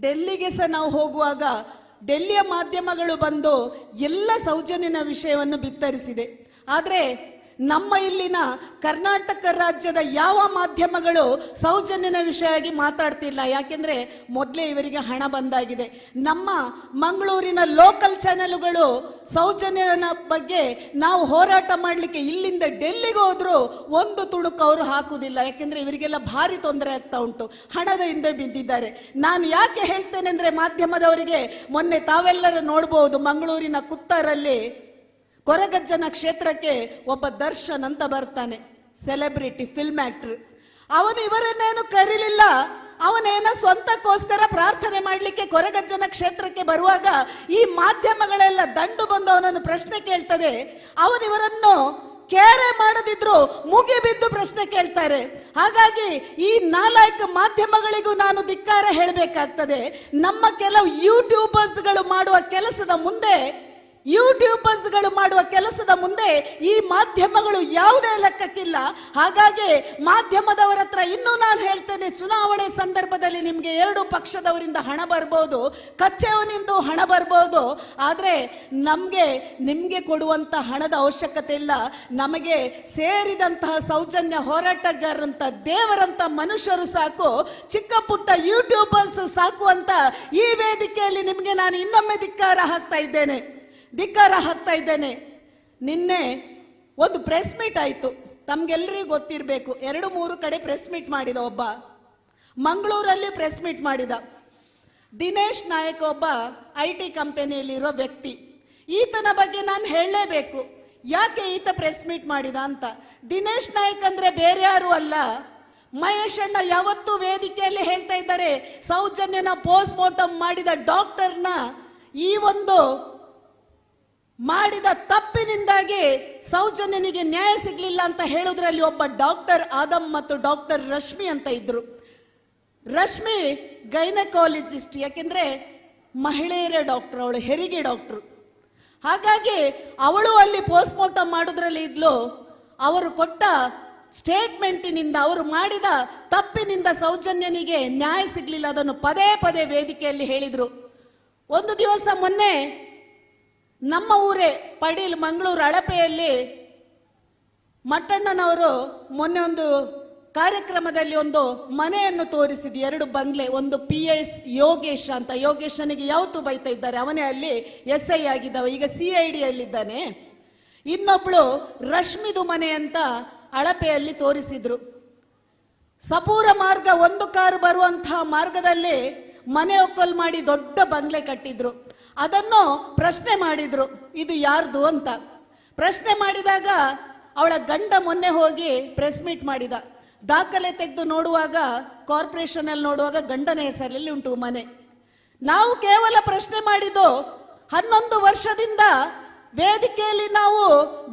ಡೆಲ್ಲಿಗೆ ಸಹ ನಾವು ಹೋಗುವಾಗ ಡೆಲ್ಲಿಯ ಮಾಧ್ಯಮಗಳು ಬಂದು ಎಲ್ಲ ಸೌಜನ್ಯನ ವಿಷಯವನ್ನು ಬಿತ್ತರಿಸಿದೆ. ಆದರೆ ನಮ್ಮ ಇಲ್ಲಿನ ಕರ್ನಾಟಕ ರಾಜ್ಯದ ಯಾವ ಮಾಧ್ಯಮಗಳು ಸೌಜನ್ಯನ ವಿಷಯವಾಗಿ ಮಾತಾಡ್ತಿಲ್ಲ. ಯಾಕೆಂದ್ರೆ ಮೊದಲೇ ಇವರಿಗೆ ಹಣ ಬಂದಾಗಿದೆ. ನಮ್ಮ ಮಂಗಳೂರಿನ ಲೋಕಲ್ ಚಾನೆಲ್ಗಳು ಸೌಜನ್ಯನ ಬಗ್ಗೆ ನಾವು ಹೋರಾಟ ಮಾಡಲಿಕ್ಕೆ ಇಲ್ಲಿಂದ ಡೆಲ್ಲಿಗೆ ಹೋದರೂ ಒಂದು ತುಣುಕು ಅವರು ಹಾಕುವುದಿಲ್ಲ ಯಾಕೆಂದ್ರೆ ಇವರಿಗೆಲ್ಲ ಭಾರಿ ತೊಂದರೆ ಆಗ್ತಾ ಉಂಟು. ಹಣದ ಹಿಂದೆ ಬಿದ್ದಿದ್ದಾರೆ. ನಾನು ಯಾಕೆ ಹೇಳ್ತೇನೆ ಅಂದರೆ ಮಾಧ್ಯಮದವರಿಗೆ ಮೊನ್ನೆ ತಾವೆಲ್ಲರೂ ನೋಡ್ಬೋದು ಮಂಗಳೂರಿನ ಕುತ್ತಾರಲ್ಲಿ ಕೊರಗಜ್ಜನ ಕ್ಷೇತ್ರಕ್ಕೆ ಒಬ್ಬ ದರ್ಶನ್ ಅಂತ ಬರ್ತಾನೆ ಸೆಲೆಬ್ರಿಟಿ ಫಿಲ್ಮ್ ಆಕ್ಟರ್ ಅವನು ಇವರನ್ನೇನು ಕರೀಲಿಲ್ಲ, ಅವನೇನ ಸ್ವಂತಕ್ಕೋಸ್ಕರ ಪ್ರಾರ್ಥನೆ ಮಾಡಲಿಕ್ಕೆ ಕೊರಗಜ್ಜನ ಕ್ಷೇತ್ರಕ್ಕೆ ಬರುವಾಗ ಈ ಮಾಧ್ಯಮಗಳೆಲ್ಲ ದಂಡು ಬಂದು ಅವನನ್ನು ಪ್ರಶ್ನೆ ಕೇಳ್ತದೆ. ಅವನಿವರನ್ನು ಕೇರೆ ಮಾಡದಿದ್ರು ಮುಗಿ ಬಿದ್ದು ಪ್ರಶ್ನೆ ಕೇಳ್ತಾರೆ. ಹಾಗಾಗಿ ಈ ನಾಲ್ಕು ಮಾಧ್ಯಮಗಳಿಗೂ ನಾನು ಧಿಕ್ಕಾರ ಹೇಳಬೇಕಾಗ್ತದೆ. ನಮ್ಮ ಕೆಲವು ಯೂಟ್ಯೂಬರ್ಸ್ಗಳು ಮಾಡುವ ಕೆಲಸದ ಮುಂದೆ ಯೂಟ್ಯೂಬರ್ಸ್ಗಳು ಮಾಡುವ ಕೆಲಸದ ಮುಂದೆ ಈ ಮಾಧ್ಯಮಗಳು ಯಾವುದೇ ಲೆಕ್ಕಕ್ಕಿಲ್ಲ. ಹಾಗಾಗಿ ಮಾಧ್ಯಮದವರ ಹತ್ರ ಇನ್ನೂ ನಾನು ಹೇಳ್ತೇನೆ, ಚುನಾವಣೆ ಸಂದರ್ಭದಲ್ಲಿ ನಿಮಗೆ ಎರಡು ಪಕ್ಷದವರಿಂದ ಹಣ ಬರ್ಬೋದು ಕಚ್ಚೆಯವನಿಂದ ಹಣ ಬರ್ಬೋದು. ಆದರೆ ನಮಗೆ, ನಿಮಗೆ ಕೊಡುವಂಥ ಹಣದ ಅವಶ್ಯಕತೆ ಇಲ್ಲ. ನಮಗೆ ಸೇರಿದಂತಹ ಸೌಜನ್ಯ ಹೋರಾಟಗಾರರಂಥ ದೇವರಂತ ಮನುಷ್ಯರು ಸಾಕು, ಚಿಕ್ಕ ಪುಟ್ಟ ಯೂಟ್ಯೂಬರ್ಸ್ ಸಾಕು ಅಂತ ಈ ವೇದಿಕೆಯಲ್ಲಿ ನಿಮಗೆ ನಾನು ಇನ್ನೊಮ್ಮೆ ಧಿಕ್ಕಾರ ಹಾಕ್ತಾ ಇದ್ದೇನೆ. ಧಿಕ್ಕಾರ ಹಾಕ್ತಾ ಇದ್ದೇನೆ. ನಿನ್ನೆ ಒಂದು ಪ್ರೆಸ್ ಮೀಟ್ ಆಯಿತು. ತಮಗೆಲ್ಲರಿಗೂ ಗೊತ್ತಿರಬೇಕು, ಎರಡು ಮೂರು ಕಡೆ ಪ್ರೆಸ್ ಮೀಟ್ ಮಾಡಿದ ಒಬ್ಬ. ಮಂಗಳೂರಲ್ಲಿ ಪ್ರೆಸ್ ಮೀಟ್ ಮಾಡಿದ. ದಿನೇಶ್ ನಾಯಕ್ ಒಬ್ಬ ಐ ಟಿ ಕಂಪನಿಯಲ್ಲಿರೋ ವ್ಯಕ್ತಿ. ಈತನ ಬಗ್ಗೆ ನಾನು ಹೇಳಲೇಬೇಕು. ಯಾಕೆ ಈತ ಪ್ರೆಸ್ ಮೀಟ್ ಮಾಡಿದ ಅಂತ. ದಿನೇಶ್ ನಾಯಕ್ ಅಂದರೆ ಬೇರೆ ಯಾರು ಅಲ್ಲ. ಮಹೇಶ್ ಅಣ್ಣ ಯಾವತ್ತೂ ವೇದಿಕೆಯಲ್ಲಿ ಹೇಳ್ತಾ ಇದ್ದಾರೆ, ಸೌಜನ್ಯನ ಪೋಸ್ಟ್ ಮಾರ್ಟಮ್ ಮಾಡಿದ ಡಾಕ್ಟರ್ನ ಈ ಒಂದು ಮಾಡಿದ ತಪ್ಪಿನಿಂದಾಗಿ ಸೌಜನ್ಯನಿಗೆ ನ್ಯಾಯ ಸಿಗಲಿಲ್ಲ ಅಂತ ಹೇಳೋದ್ರಲ್ಲಿ ಒಬ್ಬ ಡಾಕ್ಟರ್ ಆದಮ್ ಮತ್ತು ಡಾಕ್ಟರ್ ರಶ್ಮಿ ಅಂತ ಇದ್ರು. ರಶ್ಮಿ ಗೈನಕಾಲಜಿಸ್ಟ್, ಯಾಕೆಂದ್ರೆ ಮಹಿಳೆಯರ ಡಾಕ್ಟರ್, ಅವಳು ಹೆರಿಗೆ ಡಾಕ್ಟರ್. ಹಾಗಾಗಿ ಅವಳು ಅಲ್ಲಿ ಪೋಸ್ಟ್ ಮಾರ್ಟಮ್ ಮಾಡೋದ್ರಲ್ಲಿ ಇದ್ಲು, ಅವರು ಕೊಟ್ಟ ಸ್ಟೇಟ್ಮೆಂಟಿನಿಂದ, ಅವರು ಮಾಡಿದ ತಪ್ಪಿನಿಂದ ಸೌಜನ್ಯನಿಗೆ ನ್ಯಾಯ ಸಿಗಲಿಲ್ಲ. ಅದನ್ನು ಪದೇ ಪದೇ ವೇದಿಕೆಯಲ್ಲಿ ಹೇಳಿದ್ರು. ಒಂದು ದಿವಸ ಮೊನ್ನೆ ನಮ್ಮ ಊರೇ, ಪಡೀಲ್, ಮಂಗಳೂರು, ಅಳಪೆಯಲ್ಲಿ ಮಟ್ಟಣ್ಣನವರು ಮೊನ್ನೆ ಒಂದು ಕಾರ್ಯಕ್ರಮದಲ್ಲಿ ಒಂದು ಮನೆಯನ್ನು ತೋರಿಸಿದ್ದು, ಎರಡು ಬಂಗ್ಲೆ, ಒಂದು ಪಿ ಎಸ್ ಯೋಗೇಶ್ ಅಂತ. ಯೋಗೇಶನಿಗೆ ಯಾವತ್ತು ಬೈತಾ ಇದ್ದಾರೆ. ಅವನೇ ಅಲ್ಲಿ ಎಸ್ ಐ ಆಗಿದ್ದವ. ಈಗ ಸಿ ಐ ಡಿಯಲ್ಲಿದ್ದಾನೆ ಇನ್ನೊಬ್ಳು ರಶ್ಮಿದು ಮನೆ ಅಂತ ಅಳಪೆಯಲ್ಲಿ ತೋರಿಸಿದ್ರು. ಸಪೂರ ಮಾರ್ಗ, ಒಂದು ಕಾರು ಬರುವಂತಹ ಮಾರ್ಗದಲ್ಲಿ ಮನೆ ಒಕ್ಕಲ್ ಮಾಡಿ ದೊಡ್ಡ ಬಂಗ್ಲೆ ಕಟ್ಟಿದ್ರು. ಅದನ್ನು ಪ್ರಶ್ನೆ ಮಾಡಿದ್ರು, ಇದು ಯಾರ್ದು? ಅಂತ. ಪ್ರಶ್ನೆ ಮಾಡಿದಾಗ ಅವಳ ಗಂಡ ಮೊನ್ನೆ ಹೋಗಿ ಪ್ರೆಸ್ ಮೀಟ್ ಮಾಡಿದ. ದಾಖಲೆ ತೆಗೆದು ನೋಡುವಾಗ ಕಾರ್ಪೊರೇಷನ್ ಅಲ್ಲಿ ನೋಡುವಾಗ ಗಂಡನ ಹೆಸರಲ್ಲಿ ಉಂಟು ಮನೆ. ನಾವು ಕೇವಲ ಪ್ರಶ್ನೆ ಮಾಡಿದ್ದು ಹನ್ನೊಂದು ವರ್ಷದಿಂದ ವೇದಿಕೆಯಲ್ಲಿ ನಾವು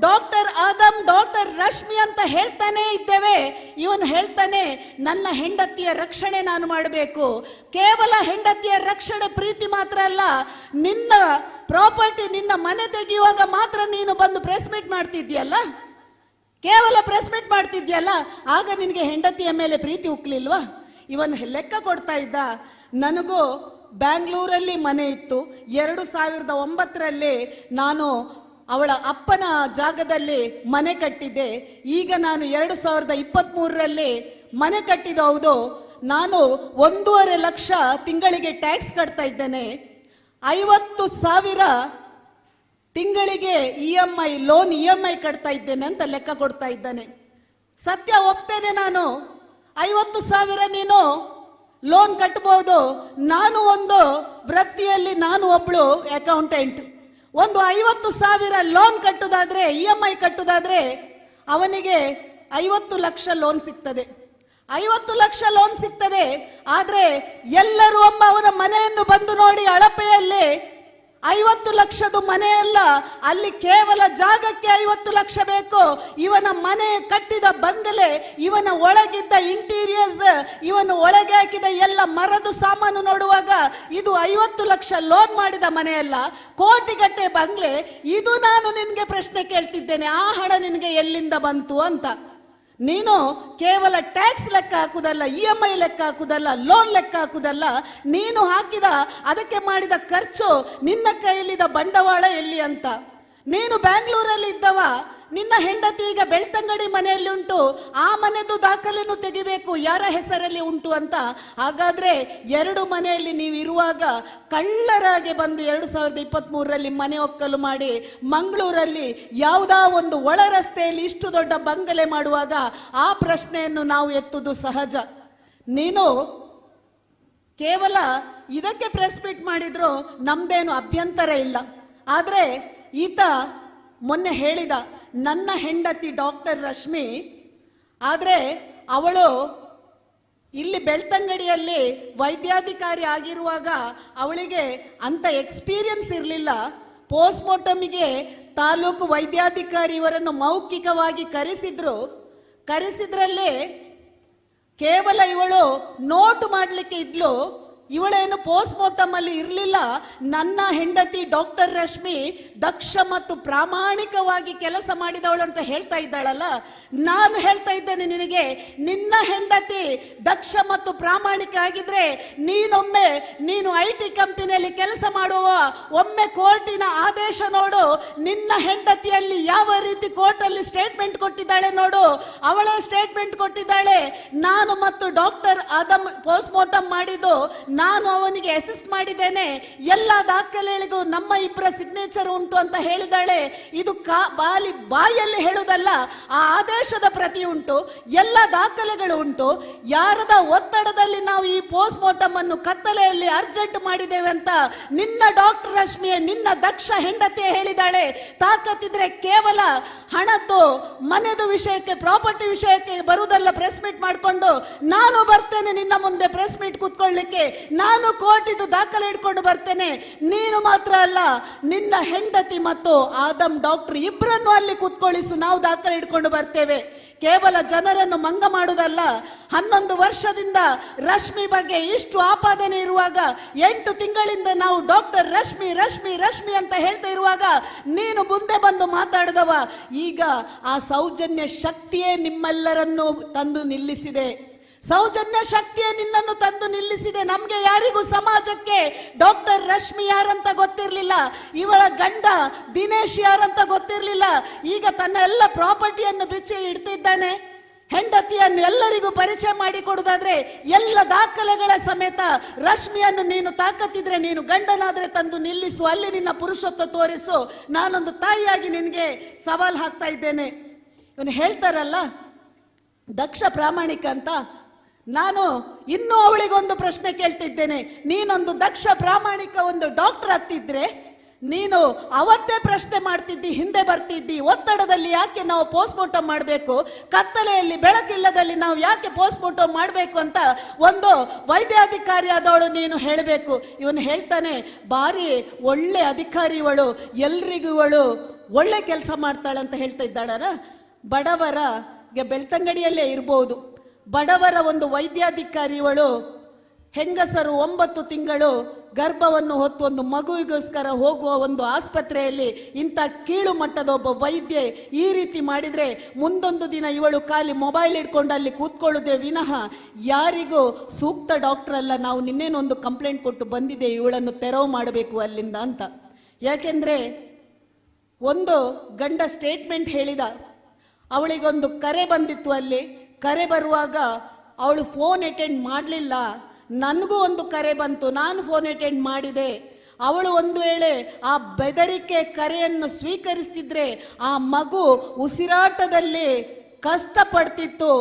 ಡಾಕ್ಟರ್ ಆದಮ್, ಡಾಕ್ಟರ್ ರಶ್ಮಿ ಅಂತ ಹೇಳ್ತಾನೆ ಇದ್ದೇವೆ. ಇವನು ಹೇಳ್ತಾನೆ, ನನ್ನ ಹೆಂಡತಿಯ ರಕ್ಷಣೆ ನಾನು ಮಾಡಬೇಕು. ಕೇವಲ ಹೆಂಡತಿಯ ರಕ್ಷಣೆ ಪ್ರೀತಿ ಮಾತ್ರ ಅಲ್ಲ, ನಿನ್ನ ಪ್ರಾಪರ್ಟಿ, ನಿನ್ನ ಮನೆ ತೆಗೆಯುವಾಗ ಮಾತ್ರ ನೀನು ಬಂದು ಪ್ರೆಸ್ ಮೀಟ್ ಮಾಡ್ತಿದ್ಯಲ್ಲ ಕೇವಲ ಪ್ರೆಸ್ ಮೀಟ್ ಮಾಡ್ತಿದ್ಯಲ್ಲ ಆಗ ನಿನಗೆ ಹೆಂಡತಿಯ ಮೇಲೆ ಪ್ರೀತಿ ಉಕ್ಲಿಲ್ವಾ? ಇವನು ಲೆಕ್ಕ ಕೊಡ್ತಾ ಇದ್ದ, ನನಗೂ ಬ್ಯಾಂಗ್ಳೂರಲ್ಲಿ ಮನೆ ಇತ್ತು. ಎರಡು ಸಾವಿರದ ಒಂಬತ್ತರಲ್ಲಿ ನಾನು ಅವಳ ಅಪ್ಪನ ಜಾಗದಲ್ಲಿ ಮನೆ ಕಟ್ಟಿದ್ದೆ. ಈಗ ನಾನು ಎರಡು ಸಾವಿರದ ಇಪ್ಪತ್ತ್ಮೂರರಲ್ಲಿ ಮನೆ ಕಟ್ಟಿದವುದು ಹೌದು. ನಾನು ಒಂದೂವರೆ ಲಕ್ಷ ತಿಂಗಳಿಗೆ ಟ್ಯಾಕ್ಸ್ ಕಟ್ತಾ ಇದ್ದೇನೆ ಐವತ್ತು ಸಾವಿರ ತಿಂಗಳಿಗೆ E M I, loan E M I ಕಟ್ತಾ ಇದ್ದೇನೆ ಅಂತ ಲೆಕ್ಕ ಕೊಡ್ತಾ ಇದ್ದಾನೆ ಸತ್ಯ ಒಪ್ತೇನೆ ನಾನು. ಐವತ್ತು ಸಾವಿರ ನೀನು ಲೋನ್ ಕಟ್ಟಬಹುದು ನಾನು ಒಂದು ವೃತ್ತಿಯಲ್ಲಿ ನಾನು ಒಬ್ಳು ಅಕೌಂಟೆಂಟ್ ಒಂದು ಐವತ್ತು ಸಾವಿರ ಲೋನ್ ಕಟ್ಟುದಾದ್ರೆ ಇ ಎಂ ಐ ಕಟ್ಟುದಾದ್ರೆ ಅವನಿಗೆ ಐವತ್ತು ಲಕ್ಷ ಲೋನ್ ಸಿಗ್ತದೆ. ಐವತ್ತು ಲಕ್ಷ ಲೋನ್ ಸಿಗ್ತದೆ, ಆದ್ರೆ ಎಲ್ಲರೂ ಒಬ್ಬ ಅವನ ಮನೆಯನ್ನು ಬಂದು ನೋಡಿ ಅಳಪೆಯಲ್ಲಿ ಐವತ್ತು ಲಕ್ಷದ ಮನೆಯಲ್ಲ ಅಲ್ಲಿ ಕೇವಲ ಜಾಗಕ್ಕೆ ಐವತ್ತು ಲಕ್ಷ ಬೇಕು. ಇವನ ಮನೆ ಕಟ್ಟಿದ ಬಂಗಲೆ, ಇವನ ಒಳಗಿದ್ದ ಇಂಟೀರಿಯರ್ಸ್ ಇವನ ಒಳಗೆ ಹಾಕಿದ ಎಲ್ಲ ಮರದ ಸಾಮಾನು ನೋಡುವಾಗ ಇದು ಐವತ್ತು ಲಕ್ಷ ಲೋನ್ ಮಾಡಿದ ಮನೆಯಲ್ಲ ಕೋಟಿಗಟ್ಟೆ ಬಂಗ್ಲೆ. ಇದು ನಾನು ನಿನಗೆ ಪ್ರಶ್ನೆ ಕೇಳ್ತಿದ್ದೇನೆ, ಆ ಹಣ ನಿನಗೆ ಎಲ್ಲಿಂದ ಬಂತು ಅಂತ. ನೀನು ಕೇವಲ ಟ್ಯಾಕ್ಸ್ ಲೆಕ್ಕ ಹಾಕುದಲ್ಲ ಇ ಎಂ ಐ ಲೆಕ್ಕ ಹಾಕುದಲ್ಲ ಲೋನ್ ಲೆಕ್ಕ ಹಾಕುದಲ್ಲ, ನೀನು ಹಾಕಿದ, ಅದಕ್ಕೆ ಮಾಡಿದ ಖರ್ಚು ನಿನ್ನ ಕೈಯಲ್ಲಿದ್ದ ಬಂಡವಾಳ ಎಲ್ಲಿ ಅಂತ? ನೀನು ಬ್ಯಾಂಗ್ಳೂರಲ್ಲಿ ಇದ್ದವ ನಿನ್ನ ಹೆಂಡತಿ ಈಗ ಬೆಳ್ತಂಗಡಿ ಮನೆಯಲ್ಲಿ ಉಂಟು, ಆ ಮನೆದು ದಾಖಲೆನೂ ತೆಗಿಬೇಕು, ಯಾರ ಹೆಸರಲ್ಲಿ ಉಂಟು ಅಂತ. ಹಾಗಾದ್ರೆ ಎರಡು ಮನೆಯಲ್ಲಿ ನೀವು ಇರುವಾಗ ಕಳ್ಳರಾಗಿ ಬಂದು ಎರಡು ಸಾವಿರದ ಇಪ್ಪತ್ತ್ ಮೂರರಲ್ಲಿ ಮನೆ ಒಕ್ಕಲು ಮಾಡಿ, ಮಂಗಳೂರಲ್ಲಿ ಯಾವುದೋ ಒಂದು ಒಳ ರಸ್ತೆಯಲ್ಲಿ ಇಷ್ಟು ದೊಡ್ಡ ಬಂಗಲೆ ಮಾಡುವಾಗ ಆ ಪ್ರಶ್ನೆಯನ್ನು ನಾವು ಎತ್ತುವುದು ಸಹಜ. ನೀನು ಕೇವಲ ಇದಕ್ಕೆ ಪ್ರೆಸ್ ಮೀಟ್ ಮಾಡಿದ್ರು ನಮ್ದೇನು ಅಭ್ಯಂತರ ಇಲ್ಲ. ಆದರೆ ಈತ ಮೊನ್ನೆ ಹೇಳಿದ ನನ್ನ ಹೆಂಡತಿ ಡಾಕ್ಟರ್ ರಶ್ಮಿ, ಆದರೆ ಅವಳು ಇಲ್ಲಿ ಬೆಳ್ತಂಗಡಿಯಲ್ಲಿ ವೈದ್ಯಾಧಿಕಾರಿ ಆಗಿರುವಾಗ ಅವಳಿಗೆ ಅಂತ ಎಕ್ಸ್ಪೀರಿಯನ್ಸ್ ಇರಲಿಲ್ಲ. ಪೋಸ್ಟ್ಮಾರ್ಟಮಿಗೆ ತಾಲೂಕು ವೈದ್ಯಾಧಿಕಾರಿ ಇವರನ್ನು ಮೌಖಿಕವಾಗಿ ಕರೆಸಿದ್ರು. ಕರೆಸಿದ್ರಲ್ಲಿ ಕೇವಲ ಇವಳು ನೋಟ್ ಮಾಡಲಿಕ್ಕೆ ಇದ್ಲು. ಇವಳೇನು ಪೋಸ್ಟ್ ಮಾರ್ಟಮ್ ಅಲ್ಲಿ ಇರಲಿಲ್ಲ. ನನ್ನ ಹೆಂಡತಿ ಡಾಕ್ಟರ್ ರಶ್ಮಿ ದಕ್ಷ ಮತ್ತು ಪ್ರಾಮಾಣಿಕವಾಗಿ ಕೆಲಸ ಮಾಡಿದವಳು ಅಂತ ಹೇಳ್ತಾ ಇದ್ದಾಳಲ್ಲ. ನಾನು ಹೇಳ್ತಾ ಇದ್ದೇನೆ ನಿನಗೆ, ನಿನ್ನ ಹೆಂಡತಿ ದಕ್ಷ ಮತ್ತು ಪ್ರಾಮಾಣಿಕ ಆಗಿದ್ರೆ ನೀನೊಮ್ಮೆ, ನೀನು ಐ ಟಿ ಕಂಪನಿಯಲ್ಲಿ ಕೆಲಸ ಮಾಡುವ, ಒಮ್ಮೆ ಕೋರ್ಟಿನ ಆದೇಶ ನೋಡು, ನಿನ್ನ ಹೆಂಡತಿಯಲ್ಲಿ ಯಾವ ರೀತಿ ಕೋರ್ಟಲ್ಲಿ ಸ್ಟೇಟ್ಮೆಂಟ್ ಕೊಟ್ಟಿದ್ದಾಳೆ ನೋಡು. ಅವಳ ಸ್ಟೇಟ್ಮೆಂಟ್ ಕೊಟ್ಟಿದ್ದಾಳೆ. ನಾನು ಮತ್ತು ಡಾಕ್ಟರ್ ಅದಮ್ ಪೋಸ್ಟ್ ಮಾರ್ಟಮ್ ಮಾಡಿದ್ದು ನಾನು ಅವನಿಗೆ ಅಸಿಸ್ಟ್ ಮಾಡಿದ್ದೇನೆ. ಎಲ್ಲ ದಾಖಲೆಗಳಿಗೂ ನಮ್ಮ ಇಬ್ಬರ ಸಿಗ್ನೇಚರ್ ಉಂಟು ಅಂತ ಹೇಳಿದಾಳೆ. ಇದು ಕಾ, ಬಾಲಿ, ಬಾಯಲ್ಲಿ ಹೇಳುವುದಲ್ಲ, ಆ ಆದೇಶದ ಪ್ರತಿ ಉಂಟು. ಎಲ್ಲ ದಾಖಲೆಗಳು ಉಂಟು. ಯಾರದ ಒತ್ತಡದಲ್ಲಿ ನಾವು ಈ ಪೋಸ್ಟ್ ಮಾರ್ಟಮ್ ಅನ್ನು ಕತ್ತಲೆಯಲ್ಲಿ ಅರ್ಜೆಂಟ್ ಮಾಡಿದ್ದೇವೆ ಅಂತ ನಿನ್ನ ಡಾಕ್ಟರ್ ರಶ್ಮಿಯೇ, ನಿನ್ನ ದಕ್ಷ ಹೆಂಡತಿ ಹೇಳಿದಾಳೆ. ತಾಕತ್ತಿದ್ರೆ ಕೇವಲ ಹಣದ್ದು, ಮನೆದು ವಿಷಯಕ್ಕೆ ಪ್ರಾಪರ್ಟಿ ವಿಷಯಕ್ಕೆ ಬರುವುದಲ್ಲ ಪ್ರೆಸ್ ಮೀಟ್ ಮಾಡಿಕೊಂಡು, ನಾನು ಬರ್ತೇನೆ ನಿನ್ನ ಮುಂದೆ ಪ್ರೆಸ್ ಮೀಟ್ ಕೂತ್ಕೊಳ್ಳಿಕ್ಕೆ. ನಾನು ಕೋರ್ಟಿದ್ದು ದಾಖಲೆ ಇಟ್ಕೊಂಡು ಬರ್ತೇನೆ. ನೀನು ಮಾತ್ರ ಅಲ್ಲ, ನಿನ್ನ ಹೆಂಡತಿ ಮತ್ತು ಆದಮ್ ಡಾಕ್ಟರ್ ಇಬ್ಬರನ್ನು ಅಲ್ಲಿ ಕೂತ್ಕೊಳ್ಳಿಸು ನಾವು ದಾಖಲೆ ಇಟ್ಕೊಂಡು ಬರ್ತೇವೆ. ಕೇವಲ ಜನರನ್ನು ಮಂಗ ಮಾಡುವುದಲ್ಲ, ಹನ್ನೊಂದು ವರ್ಷದಿಂದ ರಶ್ಮಿ ಬಗ್ಗೆ ಇಷ್ಟು ಆಪಾದನೆ ಇರುವಾಗ, ಎಂಟು ತಿಂಗಳಿಂದ ನಾವು ಡಾಕ್ಟರ್ ರಶ್ಮಿ ರಶ್ಮಿ ರಶ್ಮಿ ಅಂತ ಹೇಳ್ತಾ ಇರುವಾಗ, ನೀನು ಮುಂದೆ ಬಂದು ಮಾತಾಡಿದವ. ಈಗ ಆ ಸೌಜನ್ಯ ಶಕ್ತಿಯೇ ನಿಮ್ಮೆಲ್ಲರನ್ನು ತಂದು ನಿಲ್ಲಿಸಿದೆ. ಸೌಜನ್ಯ ಶಕ್ತಿಯೇ ನಿನ್ನನ್ನು ತಂದು ನಿಲ್ಲಿಸಿದೆ. ನಮಗೆ ಯಾರಿಗೂ ಸಮಾಜಕ್ಕೆ ಡಾಕ್ಟರ್ ರಶ್ಮಿ ಯಾರಂತ ಗೊತ್ತಿರಲಿಲ್ಲ, ಇವಳ ಗಂಡ ದಿನೇಶ್ ಯಾರಂತ ಗೊತ್ತಿರಲಿಲ್ಲ, ಈಗ ತನ್ನ ಎಲ್ಲ ಪ್ರಾಪರ್ಟಿಯನ್ನು ಬಿಚ್ಚಿ ಇಡ್ತಿದ್ದಾನೆ. ಹೆಂಡತಿಯನ್ನು ಎಲ್ಲರಿಗೂ ಪರಿಚಯ ಮಾಡಿಕೊಡುವುದಾದ್ರೆ ಎಲ್ಲ ದಾಖಲೆಗಳ ಸಮೇತ ರಶ್ಮಿಯನ್ನು ನೀನು ತಾಕತ್ತಿದ್ರೆ ನೀನು ಗಂಡನಾದ್ರೆ ತಂದು ನಿಲ್ಲಿಸು, ಅಲ್ಲಿ ನಿನ್ನ ಪುರುಷತ್ವ ತೋರಿಸು. ನಾನೊಂದು ತಾಯಿಯಾಗಿ ನಿನಗೆ ಸವಾಲು ಹಾಕ್ತಾ ಇದ್ದೇನೆ. ಇವನು ಹೇಳ್ತಾರಲ್ಲ, ದಕ್ಷ ಪ್ರಾಮಾಣಿಕ ಅಂತ ನಾನು ಇನ್ನೂ ಅವಳಿಗೊಂದು ಪ್ರಶ್ನೆ ಕೇಳ್ತಿದ್ದೇನೆ. ನೀನೊಂದು ದಕ್ಷ ಪ್ರಾಮಾಣಿಕ ಒಂದು ಡಾಕ್ಟರ್ ಆಗ್ತಿದ್ರೆ, ನೀನು ಅವತ್ತೇ ಪ್ರಶ್ನೆ ಮಾಡ್ತಿದ್ದಿ, ಹಿಂದೆ ಬರ್ತಿದ್ದಿ, ಒತ್ತಡದಲ್ಲಿ ಯಾಕೆ ನಾವು ಪೋಸ್ಟ್ಮಾರ್ಟಮ್ ಮಾಡಬೇಕು? ಕತ್ತಲೆಯಲ್ಲಿ ಬೆಳಕಿಲ್ಲದಲ್ಲಿ ನಾವು ಯಾಕೆ ಪೋಸ್ಟ್ಮಾರ್ಟಮ್ ಮಾಡಬೇಕು ಅಂತ ಒಂದು ವೈದ್ಯಾಧಿಕಾರಿ ಆದವಳು ನೀನು ಹೇಳಬೇಕು. ಇವನು ಹೇಳ್ತಾನೆ, ಭಾರಿ ಒಳ್ಳೆ ಅಧಿಕಾರಿ ಇವಳು ಎಲ್ರಿಗೂ ಇವಳು ಒಳ್ಳೆ ಕೆಲಸ ಮಾಡ್ತಾಳಂತ ಹೇಳ್ತಾ ಇದ್ದಾಳರ ಬಡವರ ಬೆಳ್ತಂಗಡಿಯಲ್ಲೇ ಇರ್ಬೋದು. ಬಡವರ ಒಂದು ವೈದ್ಯಾಧಿಕಾರಿಗಳು, ಹೆಂಗಸರು ಒಂಬತ್ತು ತಿಂಗಳು ಗರ್ಭವನ್ನು ಹೊತ್ತು ಒಂದು ಮಗುವಿಗೋಸ್ಕರ ಹೋಗುವ ಒಂದು ಆಸ್ಪತ್ರೆಯಲ್ಲಿ ಇಂಥ ಕೀಳು ಮಟ್ಟದ ಒಬ್ಬ ವೈದ್ಯೆ ಈ ರೀತಿ ಮಾಡಿದರೆ ಮುಂದೊಂದು ದಿನ ಇವಳು ಖಾಲಿ ಮೊಬೈಲ್ ಇಟ್ಕೊಂಡು ಅಲ್ಲಿ ಕೂತ್ಕೊಳ್ಳೋದೇ ವಿನಃ ಯಾರಿಗೂ ಸೂಕ್ತ ಡಾಕ್ಟರ್ ಅಲ್ಲ, ನಾವು ನಿನ್ನೇನೊಂದು ಕಂಪ್ಲೇಂಟ್ ಕೊಟ್ಟು ಬಂದಿದೆ, ಇವಳನ್ನು ತೆರವು ಮಾಡಬೇಕು ಅಲ್ಲಿಂದ ಅಂತ. ಯಾಕೆಂದರೆ ಒಂದು ಗಂಡ ಸ್ಟೇಟ್ಮೆಂಟ್ ಹೇಳಿದ, ಅವಳಿಗೊಂದು ಕರೆ ಬಂದಿತ್ತು ಅಲ್ಲಿ ಕರೆ ಬರುವಾಗ ಅವಳು ಫೋನ್ ಅಟೆಂಡ್ ಮಾಡಲಿಲ್ಲ. ನನಗೂ ಒಂದು ಕರೆ ಬಂತು. ನಾನು ಫೋನ್ ಅಟೆಂಡ್ ಮಾಡಿದೆ. ಅವಳು ಒಂದು ವೇಳೆ ಆ ಬೆದರಿಕೆ ಕರೆಯನ್ನು ಸ್ವೀಕರಿಸ್ತಿದ್ರೆ ಆ ಮಗು ಉಸಿರಾಟದಲ್ಲಿ ಕಷ್ಟಪಡ್ತಿತ್ತು,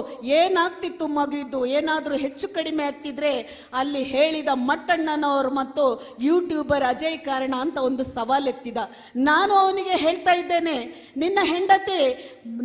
ಏನಾಗ್ತಿತ್ತು ಮಗಿದ್ದು? ಏನಾದರೂ ಹೆಚ್ಚು ಕಡಿಮೆ ಆಗ್ತಿದ್ರೆ ಅಲ್ಲಿ ಹೇಳಿದ ಮಟ್ಟಣ್ಣನವರು ಮತ್ತು ಯೂಟ್ಯೂಬರ್ ಅಜಯ್ ಕಾರಣ ಅಂತ ಒಂದು ಸವಾಲೆತ್ತಿದ ನಾನು ಅವನಿಗೆ ಹೇಳ್ತಾ ಇದ್ದೇನೆ, ನಿನ್ನ ಹೆಂಡತಿ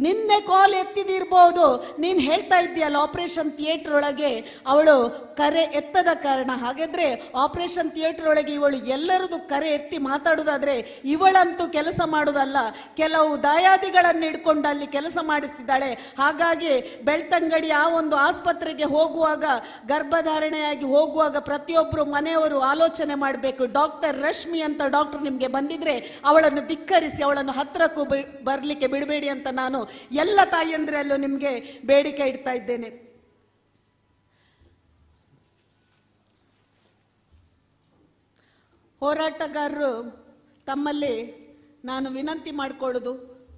ನಿನ್ನೆ ಕಾಲ್ ಎತ್ತಿದಿರ್ಬೋದು. ನೀನು ಹೇಳ್ತಾ ಇದ್ದೀಯಲ್ಲ ಆಪರೇಷನ್ ಥಿಯೇಟರ್ ಒಳಗೆ? ಅವಳು ಕರೆ ಎತ್ತದ ಕಾರಣ. ಹಾಗಾದರೆ ಆಪರೇಷನ್ ಥಿಯೇಟರ್ ಒಳಗೆ ಇವಳು ಎಲ್ಲರದು ಕರೆ ಎತ್ತಿ ಮಾತಾಡೋದಾದ್ರೆ ಇವಳಂತೂ ಕೆಲಸ ಮಾಡೋದಲ್ಲ. ಕೆಲವು ದಾಯಾದಿಗಳನ್ನು ಹಿಡ್ಕೊಂಡು ಅಲ್ಲಿ ಕೆಲಸ ಮಾಡಿಸ್ತಿದ್ದಾಳೆ. ಹಾಗಾಗಿ ಬೆಳ್ತಂಗಡಿ ಆ ಒಂದು ಆಸ್ಪತ್ರೆಗೆ ಹೋಗುವಾಗ, ಗರ್ಭಧಾರಣೆಯಾಗಿ ಹೋಗುವಾಗ ಪ್ರತಿಯೊಬ್ಬರು ಮನೆಯವರು ಆಲೋಚನೆ ಮಾಡಬೇಕು, ಡಾಕ್ಟರ್ ರಶ್ಮಿ ಅಂತ ಡಾಕ್ಟರ್ ನಿಮಗೆ ಬಂದಿದ್ರೆ ಅವಳನ್ನು ಧಿಕ್ಕರಿಸಿ, ಅವಳನ್ನು ಹತ್ತಿರಕ್ಕೂ ಬರಲಿಕ್ಕೆ ಬಿಡಬೇಡಿ ಅಂತ ನಾನು ಎಲ್ಲ ತಾಯಿಯಂದ್ರಲ್ಲೂ ನಿಮಗೆ ಬೇಡಿಕೆ ಇಡ್ತಾ ಇದ್ದೇನೆ. ಹೋರಾಟಗಾರರು ತಮ್ಮಲ್ಲಿ ನಾನು ವಿನಂತಿ ಮಾಡಿಕೊಳ್ಳೋದು,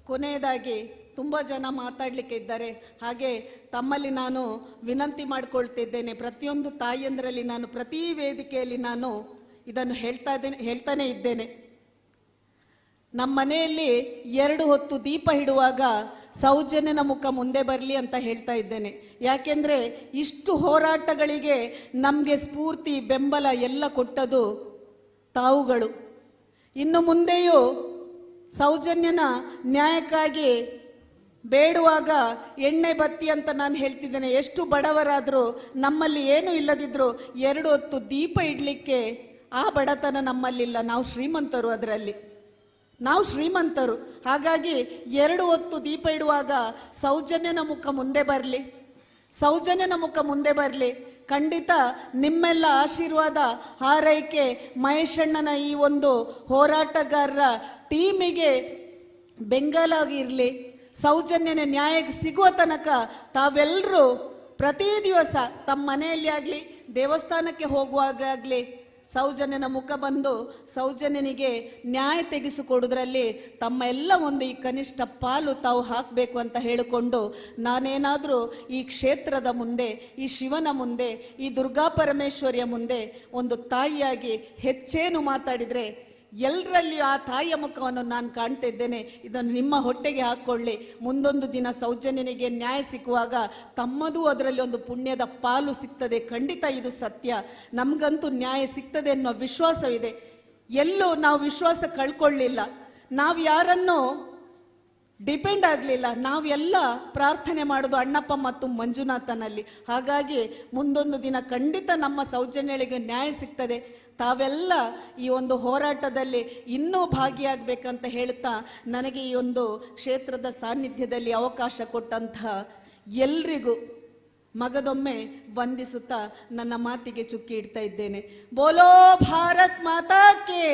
ಕೊನೆಯದಾಗಿ ತುಂಬ ಜನ ಮಾತಾಡಲಿಕ್ಕೆ ಇದ್ದಾರೆ. ಹಾಗೆ ತಮ್ಮಲ್ಲಿ ನಾನು ವಿನಂತಿ ಮಾಡಿಕೊಳ್ತಿದ್ದೇನೆ. ಪ್ರತಿಯೊಂದು ತಾಯಿಯಂದರಲ್ಲಿ ನಾನು ಪ್ರತಿ ವೇದಿಕೆಯಲ್ಲಿ ನಾನು ಇದನ್ನು ಹೇಳ್ತಾ ಇದ್ದೇನೆ, ಹೇಳ್ತಾನೆ ಇದ್ದೇನೆ. ನಮ್ಮ ಮನೆಯಲ್ಲಿ ಎರಡು ಹೊತ್ತು ದೀಪ ಇಡುವಾಗ ಸೌಜನ್ಯನ ಮುಖ ಮುಂದೆ ಬರಲಿ ಅಂತ ಹೇಳ್ತಾ ಇದ್ದೇನೆ. ಯಾಕೆಂದರೆ ಇಷ್ಟು ಹೋರಾಟಗಳಿಗೆ ನಮಗೆ ಸ್ಫೂರ್ತಿ, ಬೆಂಬಲ ಎಲ್ಲ ಕೊಟ್ಟದು ತಾವುಗಳು. ಇನ್ನು ಮುಂದೆಯೂ ಸೌಜನ್ಯನ ನ್ಯಾಯಕ್ಕಾಗಿ ಬೇಡುವಾಗ ಎಣ್ಣೆ ಬತ್ತಿ ಅಂತ ನಾನು ಹೇಳ್ತಿದ್ದೇನೆ. ಎಷ್ಟು ಬಡವರಾದರೂ ನಮ್ಮಲ್ಲಿ ಏನು ಇಲ್ಲದಿದ್ದರೂ ಎರಡು ಹೊತ್ತು ದೀಪ ಇಡಲಿಕ್ಕೆ ಆ ಬಡತನ ನಮ್ಮಲ್ಲಿಲ್ಲ ನಾವು ಶ್ರೀಮಂತರು ಅದರಲ್ಲಿ. ನಾವು ಶ್ರೀಮಂತರು. ಹಾಗಾಗಿ ಎರಡು ಹೊತ್ತು ದೀಪ ಇಡುವಾಗ ಸೌಜನ್ಯನ ಮುಖ ಮುಂದೆ ಬರಲಿ. ಸೌಜನ್ಯನ ಮುಖ ಮುಂದೆ ಬರಲಿ. ಖಂಡಿತ ನಿಮ್ಮೆಲ್ಲ ಆಶೀರ್ವಾದ, ಹಾರೈಕೆ ಮಹೇಶಣ್ಣನ ಈ ಒಂದು ಹೋರಾಟಗಾರರ ಟೀಮಿಗೆ ಬೆಂಗಾಲಾಗಿ ಇರಲಿ. ಸೌಜನ್ಯನ ನ್ಯಾಯಕ್ಕೆ ಸಿಗುವ ತನಕ ತಾವೆಲ್ಲರೂ ಪ್ರತಿ ದಿವಸ ತಮ್ಮ ಮನೆಯಲ್ಲಿ ಆಗಲಿ, ದೇವಸ್ಥಾನಕ್ಕೆ ಹೋಗುವಾಗಲಿ ಸೌಜನ್ಯನ ಮುಖ ಬಂದು ಸೌಜನ್ಯನಿಗೆ ನ್ಯಾಯ ತೆಗೆಸಿಕೊಡೋದ್ರಲ್ಲಿ ತಮ್ಮ ಎಲ್ಲ ಒಂದು ಈ ಕನಿಷ್ಠ ಪಾಲು ತಾವು ಹಾಕಬೇಕು ಅಂತ ಹೇಳಿಕೊಂಡು ನಾನೇನಾದರೂ ಈ ಕ್ಷೇತ್ರದ ಮುಂದೆ, ಈ ಶಿವನ ಮುಂದೆ, ಈ ದುರ್ಗಾ ಪರಮೇಶ್ವರಿಯ ಮುಂದೆ ಒಂದು ತಾಯಿಯಾಗಿ ಹೆಚ್ಚೇನು ಮಾತಾಡಿದರೆ ಎಲ್ಲರಲ್ಲಿ ಆ ತಾಯಿಯ ಮುಖವನ್ನು ನಾನು ಕಾಣ್ತಿದ್ದೇನೆ. ಇದನ್ನು ನಿಮ್ಮ ಹೊಟ್ಟೆಗೆ ಹಾಕ್ಕೊಳ್ಳಿ ಮುಂದೊಂದು ದಿನ ಸೌಜನ್ಯನಿಗೆ ನ್ಯಾಯ ಸಿಕ್ಕುವಾಗ ತಮ್ಮದೂ ಅದರಲ್ಲಿ ಒಂದು ಪುಣ್ಯದ ಪಾಲು ಸಿಗ್ತದೆ. ಖಂಡಿತ ಇದು ಸತ್ಯ. ನಮಗಂತೂ ನ್ಯಾಯ ಸಿಗ್ತದೆ ಅನ್ನೋ ವಿಶ್ವಾಸವಿದೆ. ಎಲ್ಲೂ ನಾವು ವಿಶ್ವಾಸ ಕಳ್ಕೊಳ್ಳಿಲ್ಲ. ನಾವು ಯಾರನ್ನು ಡಿಪೆಂಡ್ ಆಗಲಿಲ್ಲ. ನಾವೆಲ್ಲ ಪ್ರಾರ್ಥನೆ ಮಾಡೋದು ಅಣ್ಣಪ್ಪ ಮತ್ತು ಮಂಜುನಾಥನಲ್ಲಿ. ಹಾಗಾಗಿ ಮುಂದೊಂದು ದಿನ ಖಂಡಿತ ನಮ್ಮ ಸೌಜನ್ಯಳಿಗೆ ನ್ಯಾಯ ಸಿಗ್ತದೆ. ತಾವೆಲ್ಲ ಈ ಒಂದು ಹೋರಾಟದಲ್ಲಿ ಇನ್ನೂ ಭಾಗಿಯಾಗಬೇಕಂತ ಹೇಳ್ತಾ ನನಗೆ ಈ ಒಂದು ಕ್ಷೇತ್ರದ ಸಾನ್ನಿಧ್ಯದಲ್ಲಿ ಅವಕಾಶ ಕೊಟ್ಟಂತಹ ಎಲ್ರಿಗೂ ಮಗದೊಮ್ಮೆ ವಂದಿಸುತ್ತಾ ನನ್ನ ಮಾತಿಗೆ ಚುಕ್ಕಿ ಇಡ್ತಾ ಇದ್ದೇನೆ. ಬೋಲೋ ಭಾರತ್ ಮಾತಾ ಕೆ!